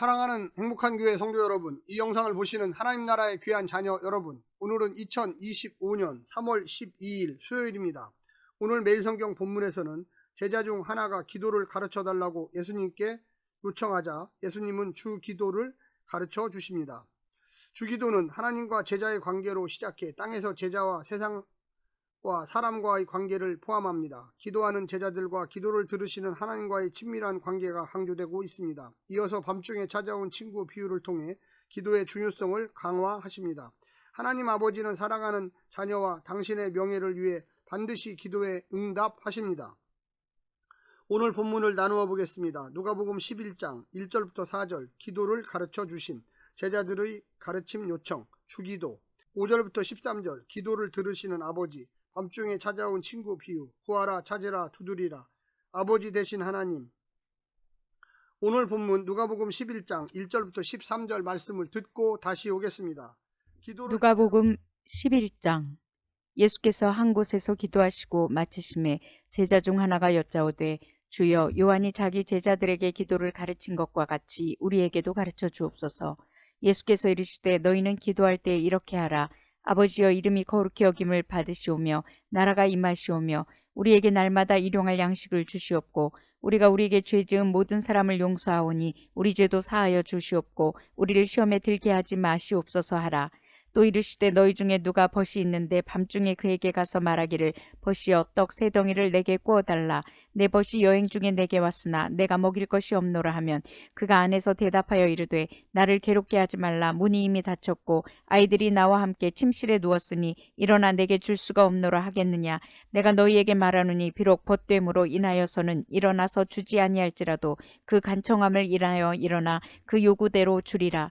거룩한 교회 성도 여러분, 이 영상을 보시는 하나님 나라의 귀한 자녀 여러분, 오늘은 2025년 3월 12일 수요일입니다. 오늘 매일 성경 본문에서는 제자 중 하나가 기도를 가르쳐 달라고 예수님께 요청하자 예수님은 주 기도를 가르쳐 주십니다. 주 기도는 하나님과 제자의 관계로 시작해 땅에서 제자와 세상 과 사람과의 관계를 포함합니다. 기도하는 제자들과 기도를 들으시는 하나님과의 친밀한 관계가 강조되고 있습니다. 이어서 밤중에 찾아온 친구 비유를 통해 기도의 중요성을 강화하십니다. 하나님 아버지는 사랑하는 자녀와 당신의 명예를 위해 반드시 기도에 응답하십니다. 오늘 본문을 나누어 보겠습니다. 누가복음 11장 1절부터 4절 기도를 가르쳐 주심 제자들의 가르침 요청 주기도 5절부터 13절 기도를 들으시는 아버지 밤중에 찾아온 친구 비유 구하라 찾으라 두드리라 아버지 되신 하나님 오늘 본문 누가복음 11장 1절부터 13절 말씀을 듣고 다시 오겠습니다. 누가복음 11장 예수께서 한 곳에서 기도하시고 마치심에 제자 중 하나가 여짜오되 주여 요한이 자기 제자들에게 기도를 가르친 것과 같이 우리에게도 가르쳐 주옵소서. 예수께서 이르시되 너희는 기도할 때 이렇게 하라. 아버지여 이름이 거룩히 여김을 받으시오며 나라가 임하시오며 우리에게 날마다 일용할 양식을 주시옵고 우리가 우리에게 죄 지은 모든 사람을 용서하오니 우리 죄도 사하여 주시옵고 우리를 시험에 들게 하지 마시옵소서 하라. 또 이르시되 너희 중에 누가 벗이 있는데 밤중에 그에게 가서 말하기를 벗이여 떡 세 덩이를 내게 구워 달라. 내 벗이 여행 중에 내게 왔으나 내가 먹일 것이 없노라 하면 그가 안에서 대답하여 이르되 나를 괴롭게 하지 말라. 문이 이미 닫혔고 아이들이 나와 함께 침실에 누웠으니 일어나 내게 줄 수가 없노라 하겠느냐. 내가 너희에게 말하노니 비록 벗됨으로 인하여서는 일어나서 주지 아니할지라도 그 간청함을 인하여 일어나 그 요구대로 주리라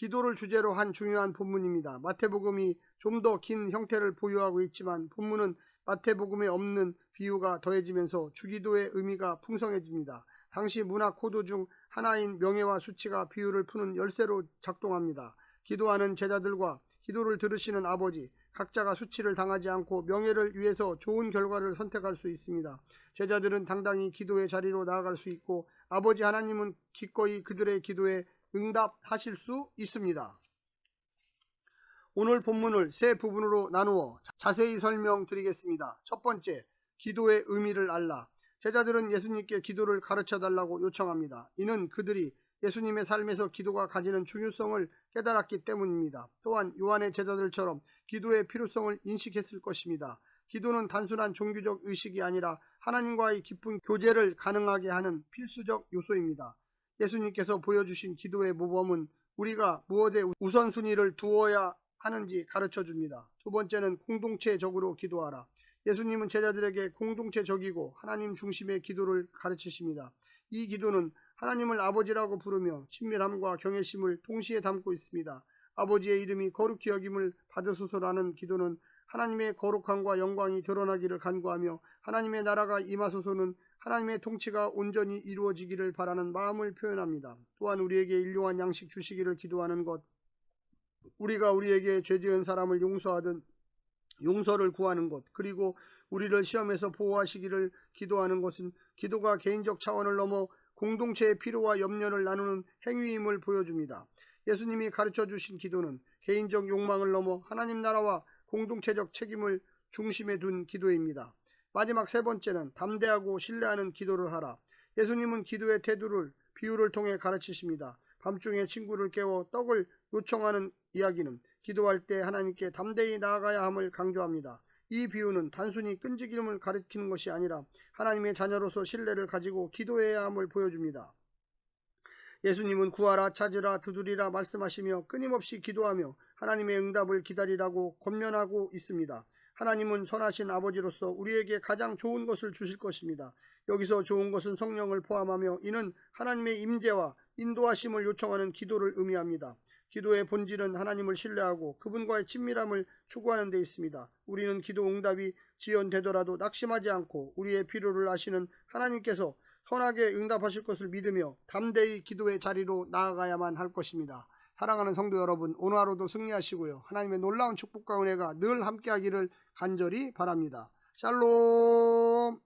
기도를 주제로 한 중요한 본문입니다. 마태복음이 좀 더 긴 형태를 보유하고 있지만 본문은 마태복음에 없는 비유가 더해지면서 주기도의 의미가 풍성해집니다. 당시 문화 코드 중 하나인 명예와 수치가 비유를 푸는 열쇠로 작동합니다. 기도하는 제자들과 기도를 들으시는 아버지, 각자가 수치를 당하지 않고 명예를 위해서 좋은 결과를 선택할 수 있습니다. 제자들은 당당히 기도의 자리로 나아갈 수 있고 아버지 하나님은 기꺼이 그들의 기도에 응답하실 수 있습니다. 오늘 본문을 세 부분으로 나누어 자세히 설명드리겠습니다. 첫 번째, 기도의 의미를 알라. 제자들은 예수님께 기도를 가르쳐 달라고 요청합니다. 이는 그들이 예수님의 삶에서 기도가 가지는 중요성을 깨달았기 때문입니다. 또한 요한의 제자들처럼 기도의 필요성을 인식했을 것입니다. 기도는 단순한 종교적 의식이 아니라 하나님과의 깊은 교제를 가능하게 하는 필수적 요소입니다. 예수님께서 보여주신 기도의 모범은 우리가 무엇에 우선순위를 두어야 하는지 가르쳐 줍니다. 두 번째는 공동체적으로 기도하라. 예수님은 제자들에게 공동체적이고 하나님 중심의 기도를 가르치십니다. 이 기도는 하나님을 아버지라고 부르며 친밀함과 경외심을 동시에 담고 있습니다. 아버지의 이름이 거룩히 여김을 받으소서라는 기도는 하나님의 거룩함과 영광이 드러나기를 간구하며 하나님의 나라가 임하소서는 하나님의 통치가 온전히 이루어지기를 바라는 마음을 표현합니다. 또한 우리에게 일용한 양식 주시기를 기도하는 것, 우리가 우리에게 죄 지은 사람을 용서하든 용서를 구하는 것, 그리고 우리를 시험에서 보호하시기를 기도하는 것은 기도가 개인적 차원을 넘어 공동체의 필요와 염려를 나누는 행위임을 보여줍니다. 예수님이 가르쳐 주신 기도는 개인적 욕망을 넘어 하나님 나라와 공동체적 책임을 중심에 둔 기도입니다. 마지막 세 번째는 담대하고 신뢰하는 기도를 하라. 예수님은 기도의 태도를 비유를 통해 가르치십니다. 밤중에 친구를 깨워 떡을 요청하는 이야기는 기도할 때 하나님께 담대히 나아가야 함을 강조합니다. 이 비유는 단순히 끈질김을 가리키는 것이 아니라 하나님의 자녀로서 신뢰를 가지고 기도해야 함을 보여줍니다. 예수님은 구하라 찾으라 두드리라 말씀하시며 끊임없이 기도하며 하나님의 응답을 기다리라고 권면하고 있습니다. 하나님은 선하신 아버지로서 우리에게 가장 좋은 것을 주실 것입니다. 여기서 좋은 것은 성령을 포함하며 이는 하나님의 임재와 인도하심을 요청하는 기도를 의미합니다. 기도의 본질은 하나님을 신뢰하고 그분과의 친밀함을 추구하는 데 있습니다. 우리는 기도 응답이 지연되더라도 낙심하지 않고 우리의 필요를 아시는 하나님께서 선하게 응답하실 것을 믿으며 담대히 기도의 자리로 나아가야만 할 것입니다. 사랑하는 성도 여러분, 오늘 하루도 승리하시고요. 하나님의 놀라운 축복과 은혜가 늘 함께하기를 간절히 바랍니다. 샬롬!